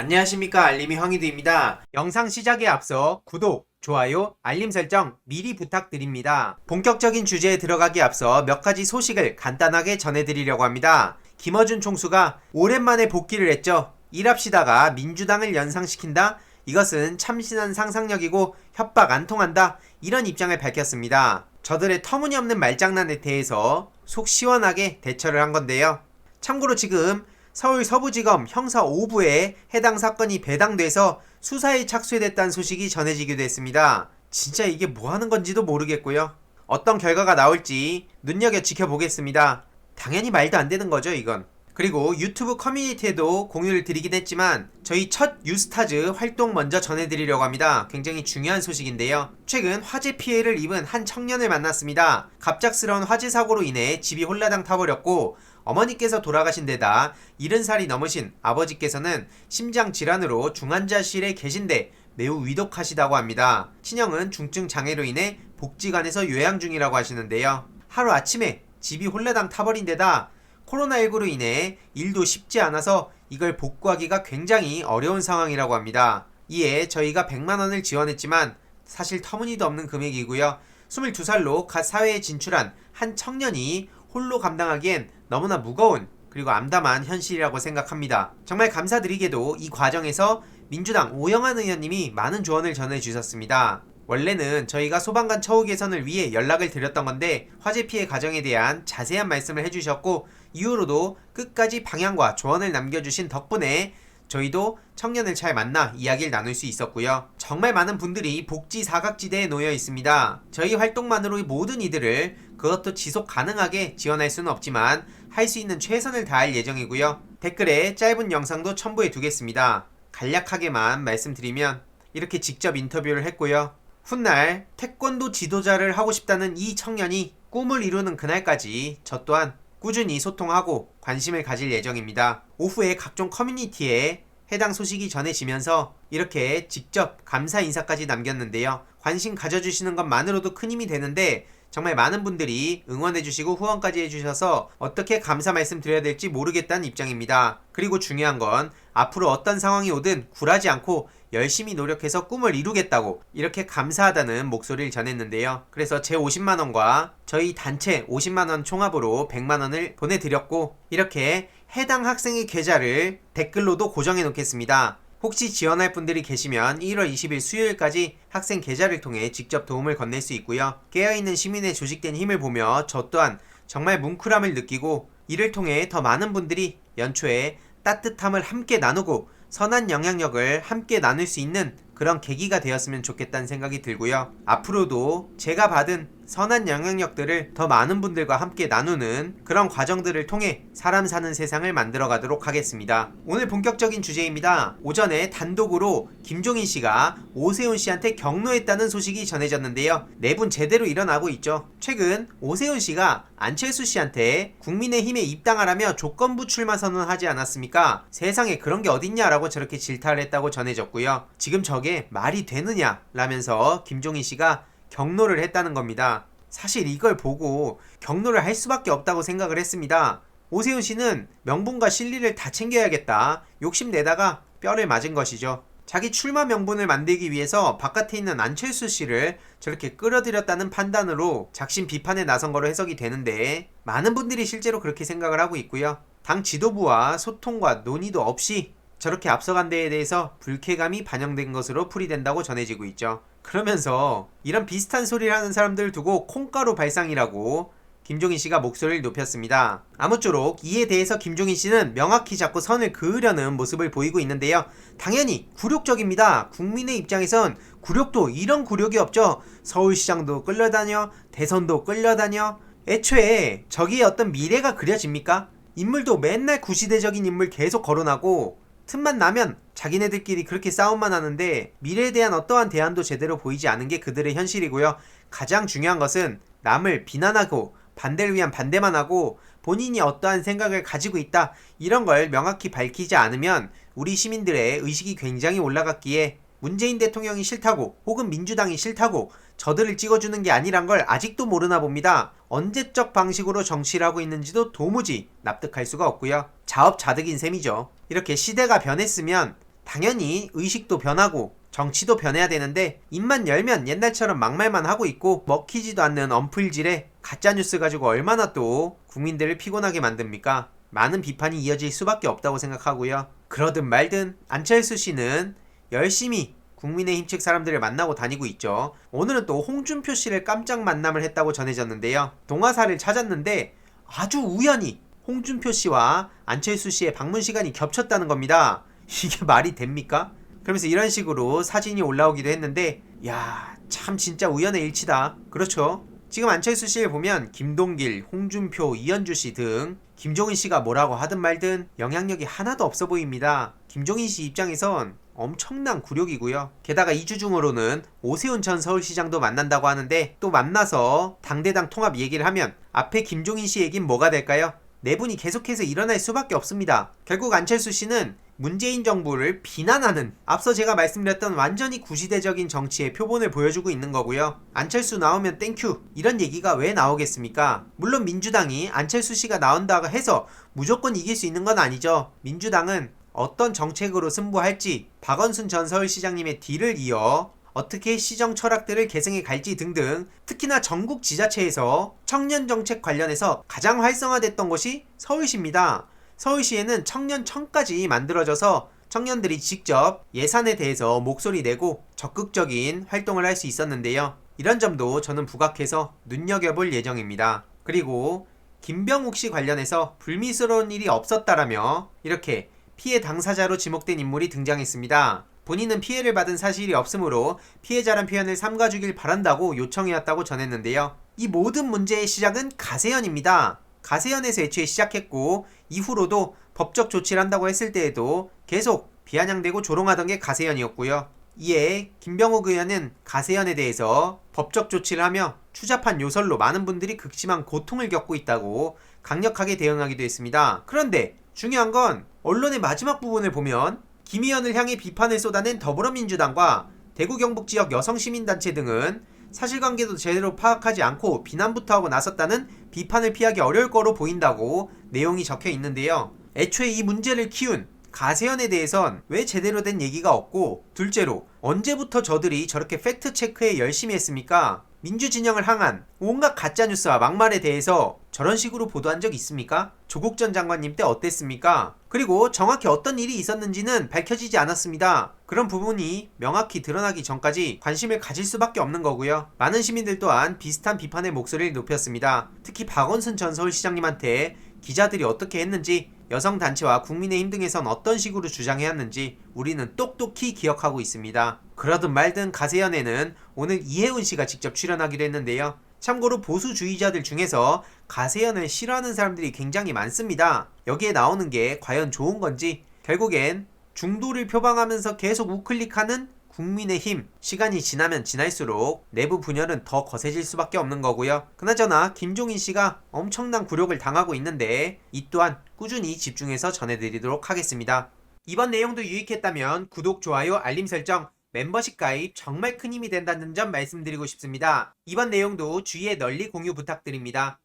안녕하십니까 알림이 황희두입니다. 영상 시작에 앞서 구독, 좋아요, 알림 설정 미리 부탁드립니다. 본격적인 주제에 들어가기 앞서 몇 가지 소식을 간단하게 전해드리려고 합니다. 김어준 총수가 오랜만에 복귀를 했죠. 일합시다가 민주당을 연상시킨다? 이것은 참신한 상상력이고 협박 안 통한다? 이런 입장을 밝혔습니다. 저들의 터무니없는 말장난에 대해서 속 시원하게 대처를 한 건데요. 참고로 지금 서울 서부지검 형사 5부에 해당 사건이 배당돼서 수사에 착수됐다는 소식이 전해지기도 했습니다. 진짜 이게 뭐 하는 건지도 모르겠고요. 어떤 결과가 나올지 눈여겨 지켜보겠습니다. 당연히 말도 안 되는 거죠, 이건. 그리고 유튜브 커뮤니티에도 공유를 드리긴 했지만 저희 첫 유스타즈 활동 먼저 전해드리려고 합니다. 굉장히 중요한 소식인데요. 최근 화재 피해를 입은 한 청년을 만났습니다. 갑작스러운 화재 사고로 인해 집이 홀라당 타버렸고 어머니께서 돌아가신 데다 70살이 넘으신 아버지께서는 심장 질환으로 중환자실에 계신데 매우 위독하시다고 합니다. 친형은 중증 장애로 인해 복지관에서 요양 중이라고 하시는데요. 하루 아침에 집이 홀라당 타버린 데다 코로나19로 인해 일도 쉽지 않아서 이걸 복구하기가 굉장히 어려운 상황이라고 합니다. 이에 저희가 100만원을 지원했지만 사실 터무니도 없는 금액이고요. 22살로 갓 사회에 진출한 한 청년이 홀로 감당하기엔 너무나 무거운 그리고 암담한 현실이라고 생각합니다. 정말 감사드리게도 이 과정에서 민주당 오영환 의원님이 많은 조언을 전해주셨습니다. 원래는 저희가 소방관 처우 개선을 위해 연락을 드렸던 건데 화재 피해 가정에 대한 자세한 말씀을 해주셨고 이후로도 끝까지 방향과 조언을 남겨주신 덕분에 저희도 청년을 잘 만나 이야기를 나눌 수 있었고요. 정말 많은 분들이 복지 사각지대에 놓여 있습니다. 저희 활동만으로 모든 이들을 그것도 지속 가능하게 지원할 수는 없지만 할 수 있는 최선을 다할 예정이고요. 댓글에 짧은 영상도 첨부해 두겠습니다. 간략하게만 말씀드리면 이렇게 직접 인터뷰를 했고요. 훗날 태권도 지도자를 하고 싶다는 이 청년이 꿈을 이루는 그날까지 저 또한 꾸준히 소통하고 관심을 가질 예정입니다. 오후에 각종 커뮤니티에 해당 소식이 전해지면서 이렇게 직접 감사 인사까지 남겼는데요. 관심 가져주시는 것만으로도 큰 힘이 되는데 정말 많은 분들이 응원해주시고 후원까지 해주셔서 어떻게 감사 말씀 드려야 될지 모르겠다는 입장입니다. 그리고 중요한 건 앞으로 어떤 상황이 오든 굴하지 않고 열심히 노력해서 꿈을 이루겠다고 이렇게 감사하다는 목소리를 전했는데요. 그래서 제 50만원과 저희 단체 50만원 총합으로 100만원을 보내드렸고 이렇게 해당 학생의 계좌를 댓글로도 고정해 놓겠습니다. 혹시 지원할 분들이 계시면 1월 20일 수요일까지 학생 계좌를 통해 직접 도움을 건넬 수 있고요. 깨어있는 시민의 조직된 힘을 보며 저 또한 정말 뭉클함을 느끼고 이를 통해 더 많은 분들이 연초에 따뜻함을 함께 나누고 선한 영향력을 함께 나눌 수 있는 그런 계기가 되었으면 좋겠다는 생각이 들고요. 앞으로도 제가 받은 선한 영향력들을 더 많은 분들과 함께 나누는 그런 과정들을 통해 사람 사는 세상을 만들어 가도록 하겠습니다. 오늘 본격적인 주제입니다. 오전에 단독으로 김종인 씨가 오세훈 씨한테 경로했다는 소식이 전해졌는데요. 내분 제대로 일어나고 있죠. 최근 오세훈 씨가 안철수 씨한테 국민의힘에 입당하라며 조건부 출마 선언하지 않았습니까? 세상에 그런 게 어딨냐라고 저렇게 질타를 했다고 전해졌고요. 지금 저게 말이 되느냐? 라면서 김종인 씨가 경로를 했다는 겁니다. 사실 이걸 보고 경로를 할 수밖에 없다고 생각을 했습니다. 오세훈 씨는 명분과 실리를 다 챙겨야겠다. 욕심내다가 뼈를 맞은 것이죠. 자기 출마 명분을 만들기 위해서 바깥에 있는 안철수 씨를 저렇게 끌어들였다는 판단으로 작심 비판에 나선 거로 해석이 되는데 많은 분들이 실제로 그렇게 생각을 하고 있고요. 당 지도부와 소통과 논의도 없이 저렇게 앞서간 데에 대해서 불쾌감이 반영된 것으로 풀이된다고 전해지고 있죠. 그러면서 이런 비슷한 소리를 하는 사람들 두고 콩가루 발상이라고 김종인 씨가 목소리를 높였습니다. 아무쪼록 이에 대해서 김종인 씨는 명확히 자꾸 선을 그으려는 모습을 보이고 있는데요. 당연히 굴욕적입니다. 국민의 입장에선 굴욕도 이런 굴욕이 없죠. 서울시장도 끌려다녀, 대선도 끌려다녀. 애초에 저기에 어떤 미래가 그려집니까? 인물도 맨날 구시대적인 인물 계속 거론하고 틈만 나면 자기네들끼리 그렇게 싸움만 하는데 미래에 대한 어떠한 대안도 제대로 보이지 않은 게 그들의 현실이고요. 가장 중요한 것은 남을 비난하고 반대를 위한 반대만 하고 본인이 어떠한 생각을 가지고 있다 이런 걸 명확히 밝히지 않으면 우리 시민들의 의식이 굉장히 올라갔기에 문재인 대통령이 싫다고 혹은 민주당이 싫다고 저들을 찍어주는 게 아니란 걸 아직도 모르나 봅니다. 언제적 방식으로 정치를 하고 있는지도 도무지 납득할 수가 없고요. 자업자득인 셈이죠. 이렇게 시대가 변했으면 당연히 의식도 변하고 정치도 변해야 되는데 입만 열면 옛날처럼 막말만 하고 있고 먹히지도 않는 언플질에 가짜뉴스 가지고 얼마나 또 국민들을 피곤하게 만듭니까? 많은 비판이 이어질 수밖에 없다고 생각하고요. 그러든 말든 안철수 씨는 열심히 국민의힘 측 사람들을 만나고 다니고 있죠. 오늘은 또 홍준표 씨를 깜짝 만남을 했다고 전해졌는데요. 동화사를 찾았는데 아주 우연히 홍준표 씨와 안철수 씨의 방문 시간이 겹쳤다는 겁니다. 이게 말이 됩니까? 그러면서 이런 식으로 사진이 올라오기도 했는데, 야, 참 진짜 우연의 일치다. 그렇죠? 지금 안철수 씨를 보면 김동길, 홍준표, 이현주 씨 등 김종인 씨가 뭐라고 하든 말든 영향력이 하나도 없어 보입니다. 김종인 씨 입장에선 엄청난 굴욕이고요. 게다가 이주 중으로는 오세훈 전 서울시장도 만난다고 하는데 또 만나서 당대당 통합 얘기를 하면 앞에 김종인 씨 얘긴 뭐가 될까요? 내분이 계속해서 일어날 수밖에 없습니다. 결국 안철수 씨는 문재인 정부를 비난하는 앞서 제가 말씀드렸던 완전히 구시대적인 정치의 표본을 보여주고 있는 거고요. 안철수 나오면 땡큐 이런 얘기가 왜 나오겠습니까? 물론 민주당이 안철수 씨가 나온다고 해서 무조건 이길 수 있는 건 아니죠. 민주당은 어떤 정책으로 승부할지 박원순 전 서울시장님의 뒤를 이어 어떻게 시정 철학들을 계승해 갈지 등등 특히나 전국 지자체에서 청년 정책 관련해서 가장 활성화됐던 곳이 서울시입니다. 서울시에는 청년청까지 만들어져서 청년들이 직접 예산에 대해서 목소리 내고 적극적인 활동을 할 수 있었는데요. 이런 점도 저는 부각해서 눈여겨볼 예정입니다. 그리고 김병욱 씨 관련해서 불미스러운 일이 없었다라며 이렇게 피해 당사자로 지목된 인물이 등장했습니다. 본인은 피해를 받은 사실이 없으므로 피해자란 표현을 삼가주길 바란다고 요청해왔다고 전했는데요. 이 모든 문제의 시작은 가세연입니다. 가세연에서 애초에 시작했고 이후로도 법적 조치를 한다고 했을 때에도 계속 비아냥대고 조롱하던 게 가세연이었고요. 이에 김병욱 의원은 가세연에 대해서 법적 조치를 하며 추잡한 요설로 많은 분들이 극심한 고통을 겪고 있다고 강력하게 대응하기도 했습니다. 그런데 중요한 건 언론의 마지막 부분을 보면 김 의원을 향해 비판을 쏟아낸 더불어민주당과 대구 경북 지역 여성 시민단체 등은 사실관계도 제대로 파악하지 않고 비난부터 하고 나섰다는 비판을 피하기 어려울 거로 보인다고 내용이 적혀 있는데요. 애초에 이 문제를 키운 가세연에 대해선 왜 제대로 된 얘기가 없고 둘째로 언제부터 저들이 저렇게 팩트 체크에 열심히 했습니까? 민주 진영을 향한 온갖 가짜 뉴스와 막말에 대해서 저런 식으로 보도한 적 있습니까? 조국 전 장관님 때 어땠습니까? 그리고 정확히 어떤 일이 있었는지는 밝혀지지 않았습니다. 그런 부분이 명확히 드러나기 전까지 관심을 가질 수밖에 없는 거고요. 많은 시민들 또한 비슷한 비판의 목소리를 높였습니다. 특히 박원순 전 서울시장님한테 기자들이 어떻게 했는지 여성 단체와 국민의힘 등에선 어떤 식으로 주장해왔는지 우리는 똑똑히 기억하고 있습니다. 그러든 말든 가세연에는 오늘 이혜훈 씨가 직접 출연하기도 했는데요. 참고로 보수주의자들 중에서 가세연을 싫어하는 사람들이 굉장히 많습니다. 여기에 나오는 게 과연 좋은 건지 결국엔 중도를 표방하면서 계속 우클릭하는 국민의힘 시간이 지나면 지날수록 내부 분열은 더 거세질 수밖에 없는 거고요. 그나저나 김종인 씨가 엄청난 굴욕을 당하고 있는데 이 또한 꾸준히 집중해서 전해드리도록 하겠습니다. 이번 내용도 유익했다면 구독, 좋아요, 알림 설정, 멤버십 가입 정말 큰 힘이 된다는 점 말씀드리고 싶습니다. 이번 내용도 주위에 널리 공유 부탁드립니다.